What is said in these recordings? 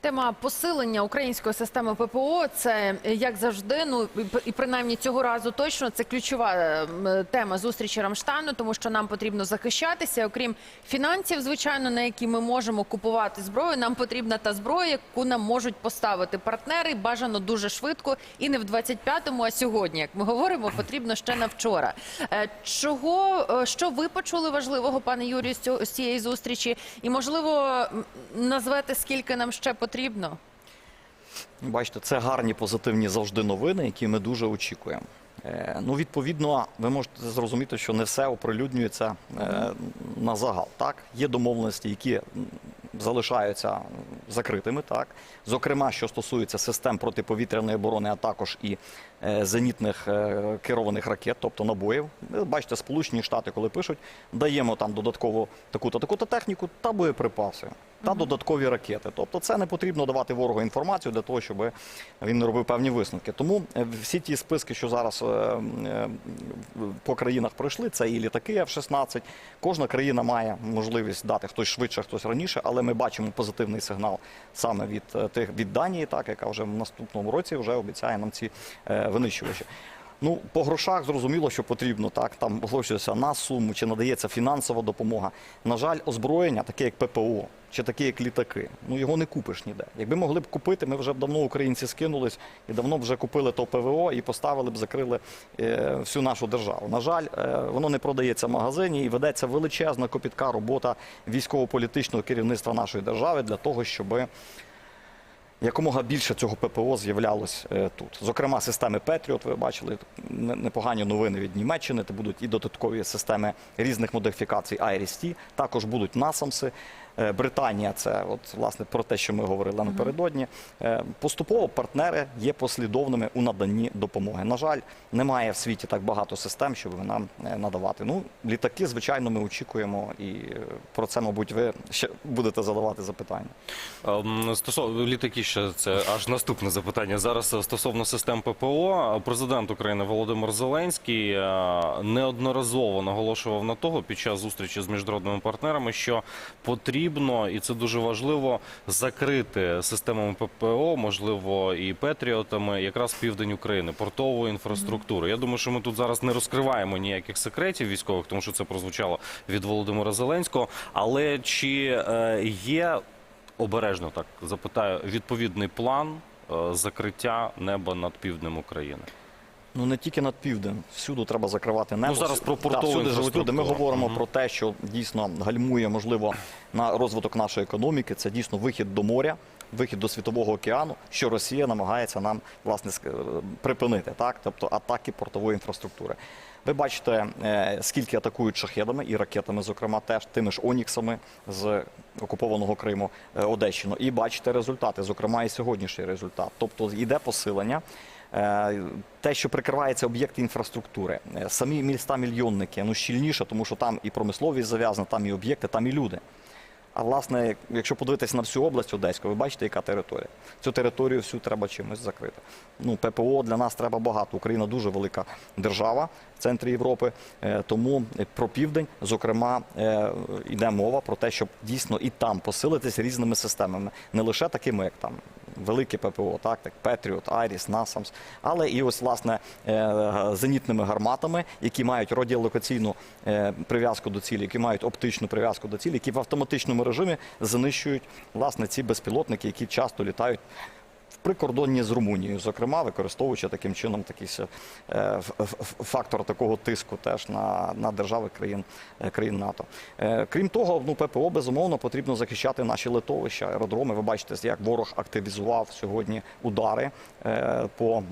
Тема посилення української системи ППО це як завжди. Ну і принаймні цього разу точно це ключова тема зустрічі Рамштайну, тому що нам потрібно захищатися. Окрім фінансів, звичайно, на які ми можемо купувати зброю. Нам потрібна та зброя, яку нам можуть поставити партнери. Бажано дуже швидко і не в 25-му, а сьогодні. Як ми говоримо, потрібно ще на вчора. Е, Чого е, що ви почули важливого, пане Юрію, з цієї зустрічі? І можливо назвете скільки нам ще потрібно? Бачите, це гарні позитивні завжди новини, які ми дуже очікуємо. Е, Ну, відповідно, ви можете зрозуміти, що не все оприлюднюється е, на загал. Так, є домовленості, які залишаються закритими. Так, зокрема, що стосується систем протиповітряної оборони, а також і зенітних е, керованих ракет, тобто набоїв. Бачите, Сполучені Штати, коли пишуть, даємо там додатково таку-то таку-то техніку та боєприпаси. Та додаткові ракети. Тобто це не потрібно давати ворогу інформацію для того, щоб він робив певні висновки. Тому е, всі ті списки, що зараз е, е, по країнах пройшли, це і літаки F-16. Кожна країна має можливість дати хтось швидше, хтось раніше, але ми бачимо позитивний сигнал саме від е, тих від Данії, так яка вже в наступному році вже обіцяє нам ці е, винищувачі. Ну, по грошах зрозуміло, що потрібно, так, там оголошується на суму, чи надається фінансова допомога. На жаль, озброєння, таке як ППО, чи таке як літаки, ну його не купиш ніде. Якби могли б купити, ми вже б давно українці скинулись і давно б вже купили то ПВО і поставили б, закрили е, всю нашу державу. На жаль, е, воно не продається в магазині і ведеться величезна копітка робота військово-політичного керівництва нашої держави для того, щоби якомога більше цього ППО з'являлось е, тут. Зокрема, системи Петріот, ви бачили непогані новини від Німеччини. Це будуть і додаткові системи різних модифікацій IRIS-T, також будуть насамси. Е, Британія це от власне про те, що ми говорили напередодні. Е, Поступово партнери є послідовними у наданні допомоги. На жаль, немає в світі так багато систем, щоб нам надавати. Ну, літаки, звичайно, ми очікуємо, і про це, мабуть, ви ще будете задавати запитання. Ем, Стосовно літаки, ще це аж наступне запитання. Зараз е, стосовно систем ППО, президент України Володимир Зеленський е, неодноразово наголошував на того під час зустрічі з міжнародними партнерами, що потрібно, і це дуже важливо, закрити системами ППО, можливо, і Петріотами, якраз південь України, портову інфраструктуру. Я думаю, що ми тут зараз не розкриваємо ніяких секретів військових, тому що це прозвучало від Володимира Зеленського. Але чи е, є обережно так запитаю, відповідний план е, закриття неба над півднем України. Ну не тільки над південь, всюди треба закривати небо. Ну, зараз про Да, портову всюди живуть люди. Ми говоримо Мгм. про те, що дійсно гальмує можливо на розвиток нашої економіки. Це дійсно вихід до моря, вихід до світового океану, що Росія намагається нам власне е, припинити, так тобто атаки портової інфраструктури. Ви бачите, е, скільки атакують шахедами і ракетами, зокрема, теж тими ж Оніксами з окупованого Криму е, Одещину. І бачите результати, зокрема, і сьогоднішній результат. Тобто йде посилення. Е, Те, що прикривається об'єкти інфраструктури, самі міста мільйонники, ну щільніше, тому що там і промисловість зав'язана, там і об'єкти, там і люди. А власне, якщо подивитися на всю область Одеську, ви бачите, яка територія. Цю територію всю треба чимось закрити. Ну, ППО для нас треба багато. Україна дуже велика держава в центрі Європи. Е, Тому про південь, зокрема, е, йде мова про те, щоб дійсно і там посилитись різними системами, не лише такими, як там. Велике ППО, так, так Петріот, Айріс, Насамс, але і ось власне е, зенітними гарматами, які мають радіолокаційну е, прив'язку до цілі, які мають оптичну прив'язку до цілі, які в автоматичному режимі знищують власне ці безпілотники, які часто літають. В прикордонні з Румунією, зокрема, використовуючи таким чином такий е, фактор такого тиску теж на, на держави країн, е, країн НАТО. Е, Крім того, ну ППО безумовно потрібно захищати наші литовища, аеродроми. Ви бачите, як ворог активізував сьогодні удари по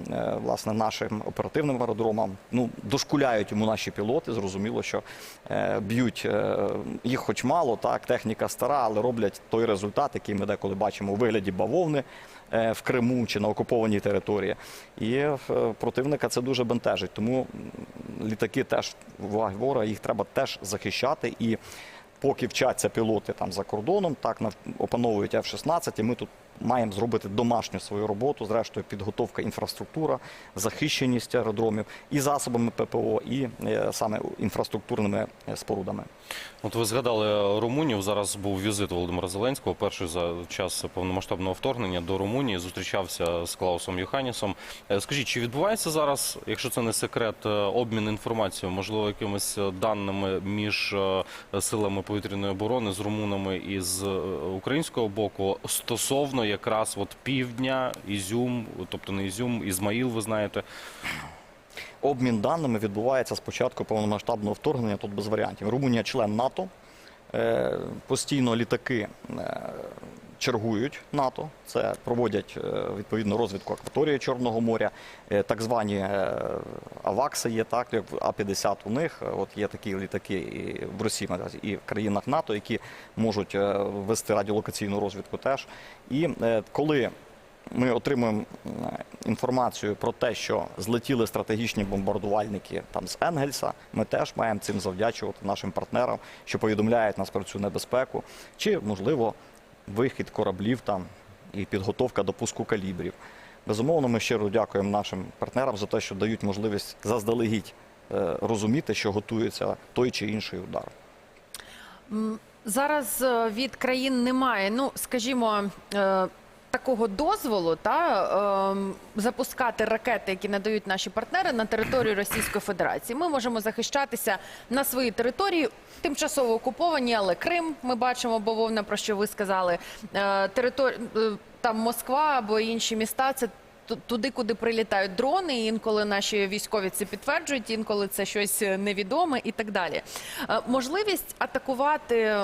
власне нашим оперативним аеродромам. Ну дошкуляють йому наші пілоти. Зрозуміло, що б'ють їх, хоч мало, так техніка стара, але роблять той результат, який ми деколи бачимо у вигляді бавовни в Криму чи на окупованій території. І е, противника це дуже бентежить. Тому літаки теж уваги ворога, їх треба теж захищати. І поки вчаться пілоти там за кордоном, так опановують F-16, і ми тут маємо зробити домашню свою роботу. Зрештою, підготовка інфраструктура, захищеність аеродромів і засобами ППО, і е, саме інфраструктурними е, спорудами. От ви згадали Румунію. Зараз був візит Володимира Зеленського. Перший за час повномасштабного вторгнення до Румунії зустрічався з Клаусом Юханісом. Е, Скажіть, чи відбувається зараз, якщо це не секрет, обмін інформацією, можливо, якимись даними між силами повітряної оборони з румунами і з українського боку стосовно якраз от півдня, Ізюм, тобто не Ізюм, Ізмаїл, ви знаєте. Обмін даними відбувається з початку повномасштабного вторгнення, тут без варіантів. Румунія член НАТО, е, постійно літаки е, чергують НАТО, це проводять е, відповідно розвідку акваторії Чорного моря, Е, так звані е, авакси є, так, як А-50 у них, от є такі літаки і в Росії і в країнах НАТО, які можуть вести радіолокаційну розвідку теж. І коли ми отримуємо інформацію про те, що злетіли стратегічні бомбардувальники там з Енгельса. Ми теж маємо цим завдячувати нашим партнерам, що повідомляють нас про цю небезпеку, чи можливо вихід кораблів там і підготовка до пуску калібрів. Безумовно, ми щиро дякуємо нашим партнерам за те, що дають можливість заздалегідь е, розуміти, що готується той чи інший удар. Зараз е, від країн немає, ну скажімо, е, такого дозволу та е, запускати ракети, які надають наші партнери на територію Російської Федерації. Ми можемо захищатися на своїй території, тимчасово окуповані, але Крим ми бачимо, бо вовна про що ви сказали. Е, Територія там Москва або інші міста. Це туди, куди прилітають дрони. Інколи наші військові це підтверджують, інколи це щось невідоме і так далі. Е, Можливість атакувати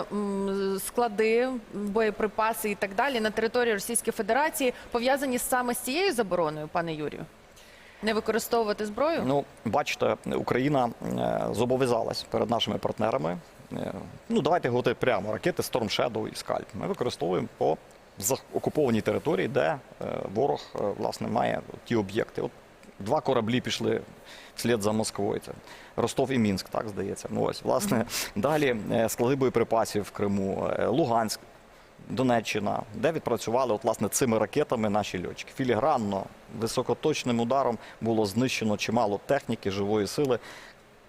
склади, боєприпаси і так далі на території Російської Федерації пов'язані саме з цією забороною, пане Юрію? Не використовувати зброю? Ну, бачите, Україна е, зобов'язалась перед нашими партнерами. е, Ну, давайте говорити прямо: ракети Storm Shadow і Scalp. Ми використовуємо по за- окупованій території, де е, ворог е, власне має ті об'єкти. От два кораблі пішли вслід за Москвою. Це Ростов і Мінськ, так здається. Ну ось, власне, далі е, склади боєприпасів в Криму, Луганськ. Донеччина, де відпрацювали от, власне, цими ракетами наші льотчики. Філігранно, високоточним ударом було знищено чимало техніки, живої сили,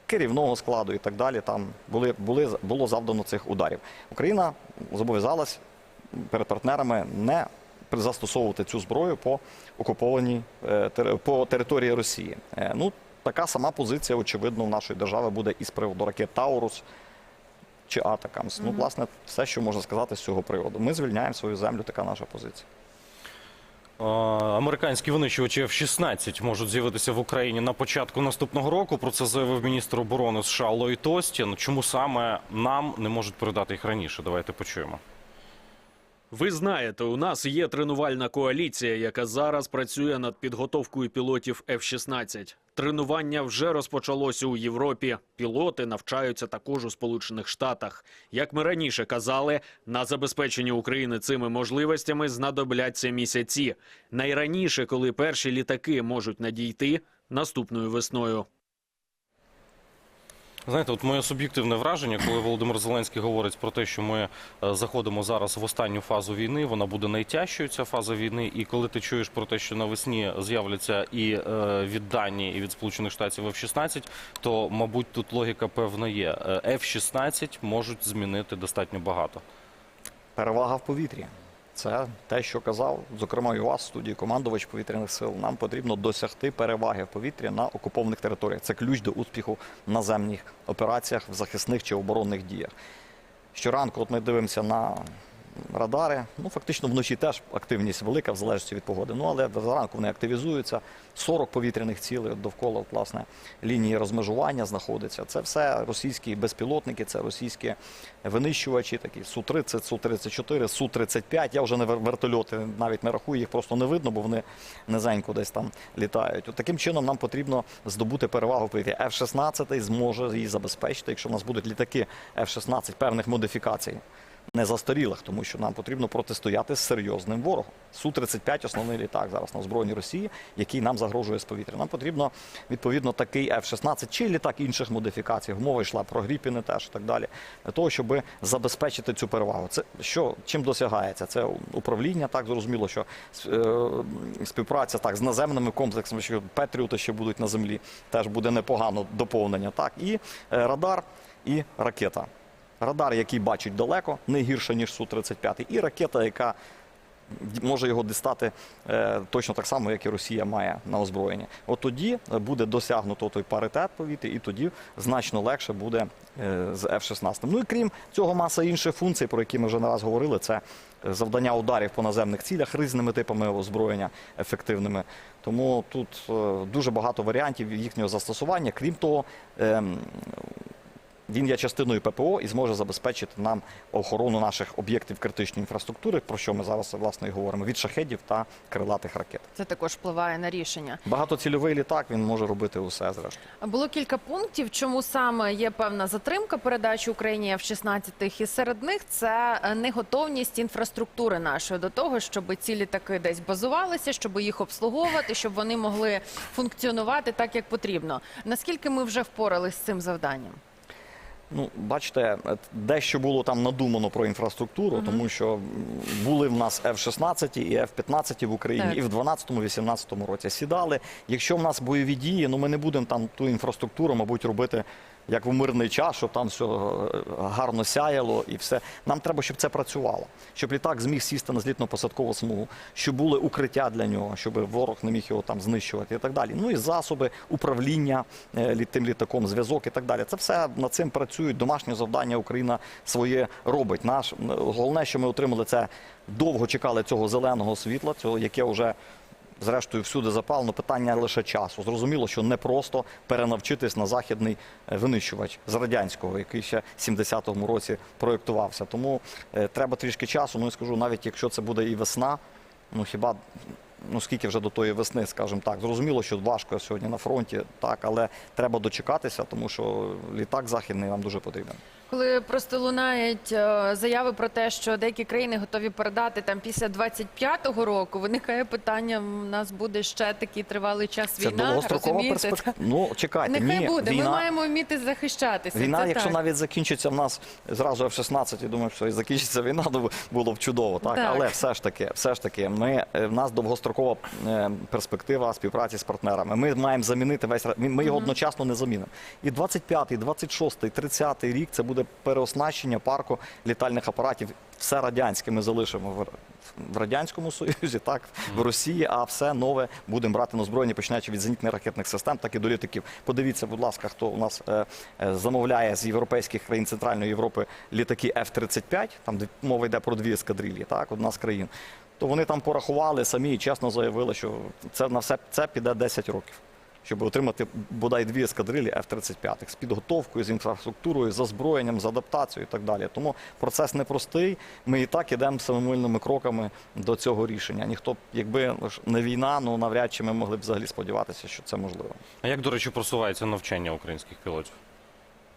керівного складу і так далі. Там були, були, було завдано цих ударів. Україна зобов'язалась перед партнерами не застосовувати цю зброю по окупованій е, по території Росії. Е, Ну, така сама позиція, очевидно, в нашої держави буде і з приводу ракет Таурус чи Атакамс. Ну, власне, все, що можна сказати з цього приводу. Ми звільняємо свою землю, така наша позиція. Американські винищувачі F-16 можуть з'явитися в Україні на початку наступного року. Про це заявив міністр оборони США Ллойд Остін. Чому саме нам не можуть передати їх раніше? Давайте почуємо. Ви знаєте, у нас є тренувальна коаліція, яка зараз працює над підготовкою пілотів F-16. Тренування вже розпочалося у Європі. Пілоти навчаються також у Сполучених Штатах. Як ми раніше казали, на забезпечення України цими можливостями знадобляться місяці. Найраніше, коли перші літаки можуть надійти наступною весною. Знаєте, от моє суб'єктивне враження, коли Володимир Зеленський говорить про те, що ми е, заходимо зараз в останню фазу війни, вона буде найтяжчою ця фаза війни. І коли ти чуєш про те, що навесні з'являться і е, від Данії, і від Сполучених Штатів F-16, то мабуть тут логіка певна є. Е, F-16 можуть змінити достатньо багато. Перевага в повітрі. Це те, що казав, зокрема, і у вас в студії командувач повітряних сил. Нам потрібно досягти переваги в повітрі на окупованих територіях. Це ключ до успіху в наземних операціях, в захисних чи оборонних діях. Щоранку, от ми дивимося на радари. Ну, фактично вночі теж активність велика, в залежності від погоди. Ну, але зранку вони активізуються. 40 повітряних цілей довкола власне, лінії розмежування знаходиться. Це все російські безпілотники, це російські винищувачі, такі Су-30, Су-34, Су-35. Я вже не вертольоти навіть не рахую, їх просто не видно, бо вони низенько десь там літають. От таким чином нам потрібно здобути перевагу в повітрі. F-16 зможе її забезпечити, якщо в нас будуть літаки F-16 певних модифікацій. Не застарілих, тому що нам потрібно протистояти з серйозним ворогом. Су-35 – основний літак зараз на озброєнні Росії, який нам загрожує з повітря. Нам потрібно відповідно такий F-16 чи літак інших модифікацій. Мова йшла про Гріпіни теж і так далі, для того, щоб забезпечити цю перевагу. Це що чим досягається? Це управління, так зрозуміло, що е, співпраця так з наземними комплексами, що Петріоти ще будуть на землі, теж буде непогано доповнення. Так і е, радар, і ракета. Радар, який бачить далеко, не гірше ніж Су-35, і ракета, яка може його дістати е, точно так само, як і Росія має на озброєнні. От тоді е, буде досягнуто той паритет повітря, і тоді значно легше буде е, з F-16. Ну і крім цього, маса інших функцій, про які ми вже не раз говорили, це завдання ударів по наземних цілях різними типами озброєння ефективними. Тому тут дуже багато варіантів їхнього застосування. Крім того, ем, він є частиною ППО і зможе забезпечити нам охорону наших об'єктів критичної інфраструктури, про що ми зараз власне і говоримо, від шахедів та крилатих ракет. Це також впливає на рішення. Багатоцільовий літак він може робити усе зрештою. Було кілька пунктів, чому саме є певна затримка передачі Україні F-16, і серед них це е, неготовність інфраструктури нашої до того, щоб ці літаки десь базувалися, щоб їх обслуговувати, щоб вони могли функціонувати так, як потрібно. Наскільки ми вже впоралися з цим завданням? Ну, бачите, дещо було там надумано про інфраструктуру, тому що були в нас F-16 і F-15 в Україні Так. і в 12-18 році сідали. Якщо в нас бойові дії, ну ми не будемо там ту інфраструктуру, мабуть, робити як в мирний час, щоб там все гарно сяяло і все. Нам треба, щоб це працювало, щоб літак зміг сісти на злітно-посадкову смугу, щоб були укриття для нього, щоб ворог не міг його там знищувати і так далі. Ну і засоби управління е, тим літаком, зв'язок і так далі. Це все над цим працюють. Домашнє завдання Україна своє робить. Наш головне, що ми отримали, це довго чекали цього зеленого світла, цього яке вже. Зрештою, всюди запалено питання лише часу. Зрозуміло, що не просто перенавчитись на західний е, винищувач з радянського, який ще в 70-му році проєктувався. Тому е, треба трішки часу. Ну і скажу, навіть якщо це буде і весна, ну хіба ну скільки вже до тої весни, скажімо так. Зрозуміло, що важко сьогодні на фронті, так, але треба дочекатися, тому що літак західний нам дуже потрібен. Коли просто лунають е, заяви про те, що деякі країни готові передати там після 25-го року, виникає питання: в нас буде ще такий тривалий час Це війна. довгострокова розумієте? перспектива. Ну чекайте, Нехай ні, буде. війна... Ми маємо вміти захищатися. Війна, Це якщо так. навіть закінчиться в нас зразу F-16, я думаю, що і закінчиться війна, то було б чудово, так? Так. Але все ж таки, все ж таки, ми е, в нас довгострокова е, перспектива співпраці з партнерами. Ми маємо замінити весь ми його одночасно не замінимо. І 25-й, 26-й, 30-й рік це буде переоснащення парку літальних апаратів. Все радянське ми залишимо в, радянському союзі, так в Росії, а все нове будемо брати на озброєння, починаючи від зенітно-ракетних систем, так і до літаків. Подивіться, будь ласка, хто у нас е, е, замовляє з європейських країн Центральної Європи літаки F-35, там де мова йде про дві ескадрилі, так, одна з країн. То вони там порахували самі і чесно заявили, що це на все це піде 10 років. Щоб отримати бодай дві ескадрилі F-35 з підготовкою, з інфраструктурою, з озброєнням, з адаптацією і так далі. Тому процес непростий. Ми і так ідемо самомильними кроками до цього рішення. Ніхто, якби не війна, ну навряд чи ми могли б взагалі сподіватися, що це можливо. А як, до речі, просувається навчання українських пілотів?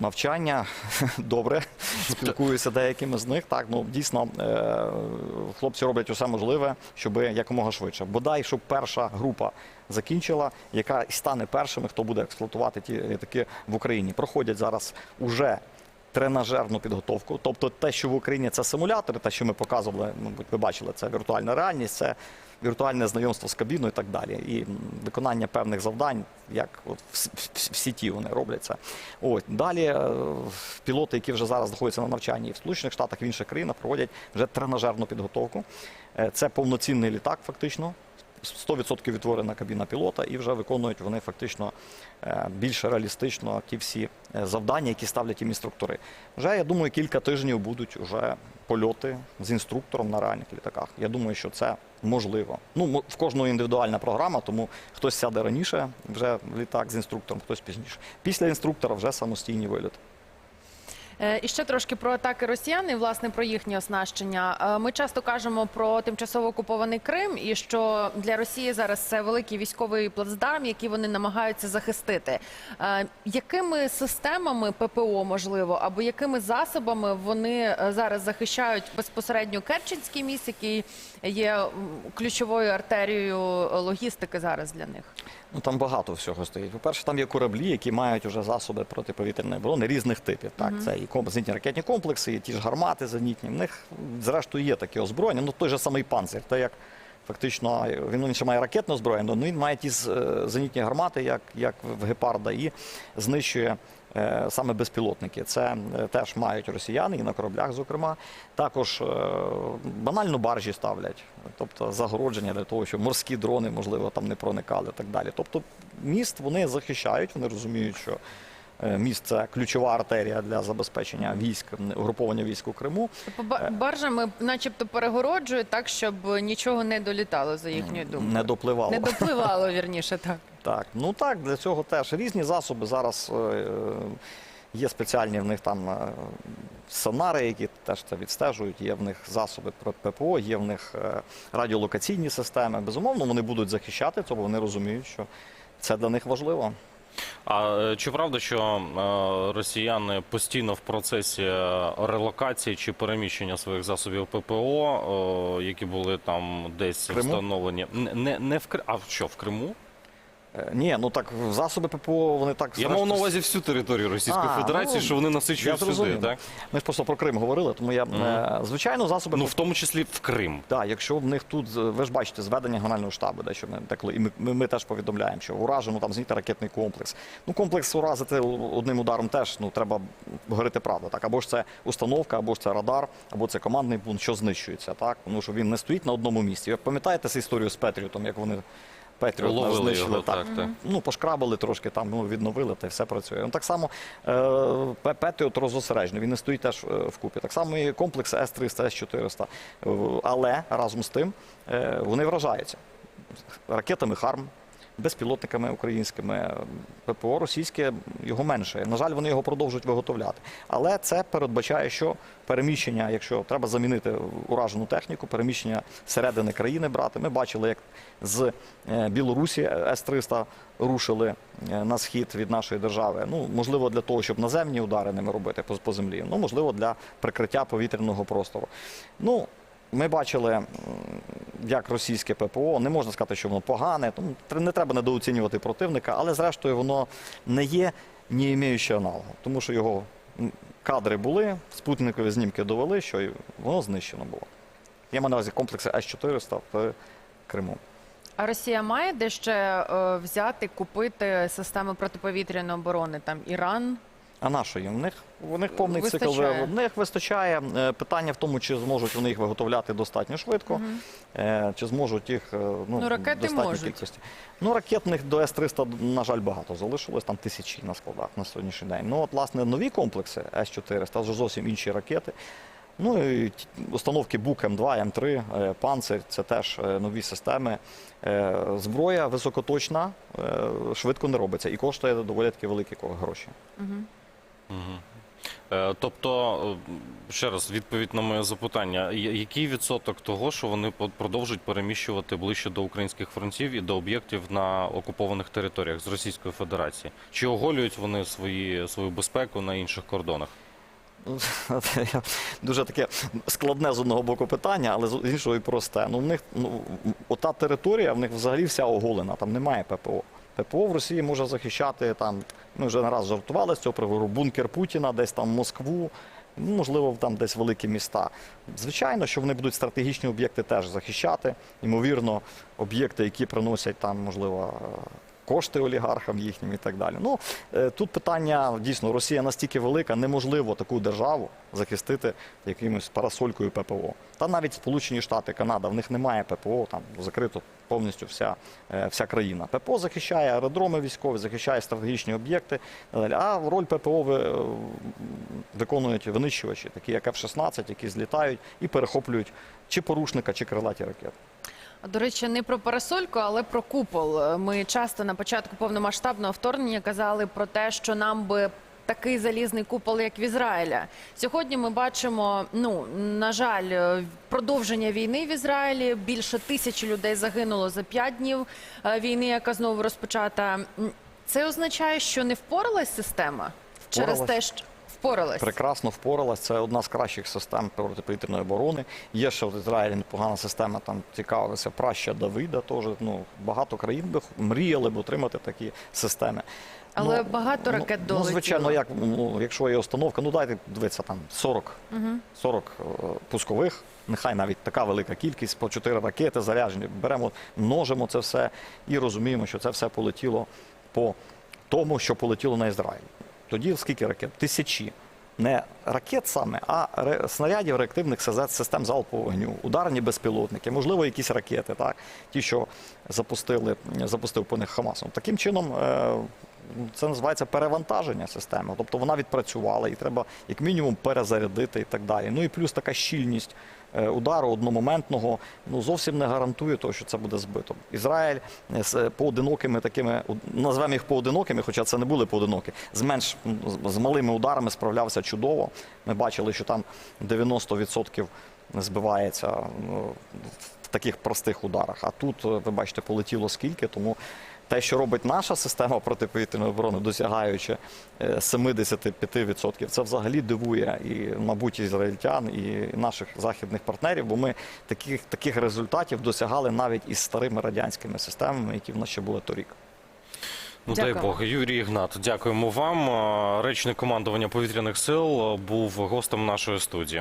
Навчання добре, спілкуюся деякими з них. Так, ну дійсно е, хлопці роблять усе можливе, щоб якомога швидше. Бодай, щоб перша група закінчила, яка стане першими, хто буде експлуатувати ті літаки в Україні. Проходять зараз уже тренажерну підготовку. Тобто те, що в Україні це симулятори, те, що ми показували, мабуть, ви бачили, це віртуальна реальність, це віртуальне знайомство з кабіною і так далі. І виконання певних завдань, як от в, сіті вони робляться. От далі е, пілоти, які вже зараз знаходяться на навчанні в Сполучених Штатах, в інших країнах, проводять вже тренажерну підготовку. Е, Це повноцінний літак, фактично. 100% відтворена кабіна пілота, і вже виконують вони фактично е, більш реалістично ті всі е, завдання, які ставлять їм інструктори. Вже я думаю, кілька тижнів будуть вже польоти з інструктором на реальних літаках. Я думаю, що це можливо. Ну в кожного індивідуальна програма, тому хтось сяде раніше вже в літак з інструктором, хтось пізніше. Після інструктора вже самостійні вильоти. Е, І ще трошки про атаки росіян і власне про їхнє оснащення. Е, Ми часто кажемо про тимчасово окупований Крим, і що для Росії зараз це великий військовий плацдарм, який вони намагаються захистити. Е, Якими системами ППО можливо, або якими засобами вони зараз захищають безпосередньо Керченський міст, який є ключовою артерією логістики зараз для них? Ну там багато всього стоїть. По-перше, там є кораблі, які мають вже засоби протиповітряної оборони різних типів. Так, це і ком- зенітні ракетні комплекси, і ті ж гармати зенітні. В них, зрештою, є таке озброєння. Ну той же самий панцир. Те як фактично він ще має ракетне озброєння, але він має ті е, зенітні гармати, як, як в гепарда, і знищує. е, Саме безпілотники, це е, теж мають росіяни і на кораблях, зокрема. Також банально баржі ставлять, тобто загородження для того, щоб морські дрони, можливо, там не проникали і так далі. Тобто міст вони захищають, вони розуміють, що міст це ключова артерія для забезпечення військ, угруповання військ у Криму. По баржами, начебто, перегороджують так, щоб нічого не долітало за їхньою думкою. Не допливало. Не допливало, вірніше, так. Так, ну так, для цього теж різні засоби. Зараз е, е, є спеціальні в них там е, сонари, які теж це відстежують. Є в них засоби про ППО, є в них е, радіолокаційні системи. Безумовно, вони будуть захищати це, бо вони розуміють, що це для них важливо. А е, чи правда, що е, росіяни постійно в процесі е, релокації чи переміщення своїх засобів ППО, які були там десь встановлені, не, не, не в Криму, а що в Криму? Е, Ні, ну так засоби ППО вони так Я мав на увазі всю територію Російської А, Федерації, ну, що вони Я насичують сюди, зрозумів. так? Ми ж просто про Крим говорили, тому я е, звичайно засоби Ну в тому числі в Крим. Так, якщо в них тут, е, ви ж бачите, зведення генерального штабу, де що ми деколи, і ми, ми, ми теж повідомляємо, що уражено там зенітно ракетний комплекс. Ну, комплекс уразити одним ударом теж ну треба говорити правду. Так, або ж це установка, або ж це радар, або це командний пункт, що знищується, так, тому що він не стоїть на одному місці. Ви пам'ятаєте цю історію з Петріотом, як вони Петріот наш Ловили знищили його, так. так, так. Ну, пошкрабили трошки там, ну відновили, та й все працює. Ну так само е, Петріот розосереджений, він не стоїть теж е, вкупі. Так само і комплекс С-300, С-400. Е, Але разом з тим е, вони вражаються ракетами Харм. Безпілотниками українськими ППО російське його менше. На жаль, вони його продовжують виготовляти. Але це передбачає, що переміщення, якщо треба замінити уражену техніку, переміщення середини країни брати. Ми бачили, як з е, Білорусі С-300 рушили е, на схід від нашої держави. Ну, можливо, для того, щоб наземні удари ними робити по, землі. Ну, можливо, для прикриття повітряного простору. Ну, ми бачили, як російське ППО, не можна сказати, що воно погане, тому не треба недооцінювати противника, але зрештою воно не є не імеючи аналогу, тому що його кадри були, спутникові знімки довели, що воно знищено було. Я маю на увазі комплекси С-400 в Криму. А Росія має де ще е, взяти, купити системи протиповітряної оборони? Там Іран. А на що їм? В них, у них повний цикл. В них вистачає. Е, Питання в тому, чи зможуть вони їх виготовляти достатньо швидко, е, чи зможуть їх е, ну, Ну, ракети можуть. кількості. Ну, ракетних до С-300, на жаль, багато залишилось, там тисячі на складах на сьогоднішній день. Ну, от, власне, нові комплекси С-400, вже зовсім інші ракети. Ну і установки БУК М2, М3, е, Панцир це теж нові системи. Зброя високоточна, швидко не робиться і коштує доволі таки великі гроші. Е, Тобто, е, ще раз, відповідь на моє запитання: який відсоток того, що вони продовжують переміщувати ближче до українських фронтів і до об'єктів на окупованих територіях з Російської Федерації? Чи оголюють вони свої свою безпеку на інших кордонах? Ну, дуже таке складне з одного боку питання, але з іншого і просте. Ну, в них ну, ота територія, в них взагалі вся оголена, там немає ППО. ППО в Росії може захищати там. Ми вже не раз жартували з цього приводу, бункер Путіна, десь там Москву, ну, можливо, там десь великі міста. Звичайно, що вони будуть стратегічні об'єкти теж захищати. Ймовірно, об'єкти, які приносять там, можливо, кошти олігархам їхнім і так далі. Ну е, тут питання дійсно Росія настільки велика, неможливо таку державу захистити якимось парасолькою ППО. Та навіть Сполучені Штати, Канада, в них немає ППО, там закрито повністю вся, е, вся країна. ППО захищає аеродроми військові, захищає стратегічні об'єкти. А роль ППО е, виконують винищувачі, такі як F-16, які злітають і перехоплюють чи порушника, чи крилаті ракети. До речі, не про парасольку, але про купол. Ми часто на початку повномасштабного вторгнення казали про те, що нам би такий залізний купол, як в Ізраїля. Сьогодні ми бачимо, ну на жаль, е, продовження війни в Ізраїлі. Більше тисячі людей загинуло за п'ять днів е, війни, яка знову розпочата. Це означає, що не впоралась система через те, що впоралась. Прекрасно впоралась. Це одна з кращих систем протиповітряної оборони. Є ще в Ізраїлі непогана система. Там цікавилися праща Давида. Теж ну багато країн би мріяли б отримати такі системи. Але багато ракет ну, долетіло. звичайно, як ну, якщо є установка, ну дайте дивитися там 40, 40 е, пускових. Нехай навіть така велика кількість, по 4 ракети заряджені. Беремо, множимо це все і розуміємо, що це все полетіло по тому, що полетіло на Ізраїль. Тоді скільки ракет? Тисячі. Не ракет саме, а снарядів реактивних систем залпового вогню, ударні безпілотники, можливо, якісь ракети, так? ті, що запустили, запустив по них Хамасом. Таким чином, е, це називається перевантаження системи. Тобто вона відпрацювала, і треба як мінімум перезарядити і так далі. Ну і плюс така щільність е, удару одномоментного ну зовсім не гарантує того, що це буде збито. Ізраїль е, з поодинокими такими назвемо їх поодинокими, хоча це не були поодинокі, з менш з- малими ударами справлявся чудово. Ми бачили, що там 90% збивається в таких простих ударах. А тут, е, ви бачите, полетіло скільки, тому. Те, що робить наша система протиповітряної оборони, досягаючи е, 75%, це взагалі дивує і, мабуть, ізраїльтян, і наших західних партнерів, бо ми таких, таких результатів досягали навіть із старими радянськими системами, які в нас ще були торік. Ну дай Бог, Юрій Ігнат, дякуємо вам. Е, Речник командування повітряних сил е, був гостем нашої студії.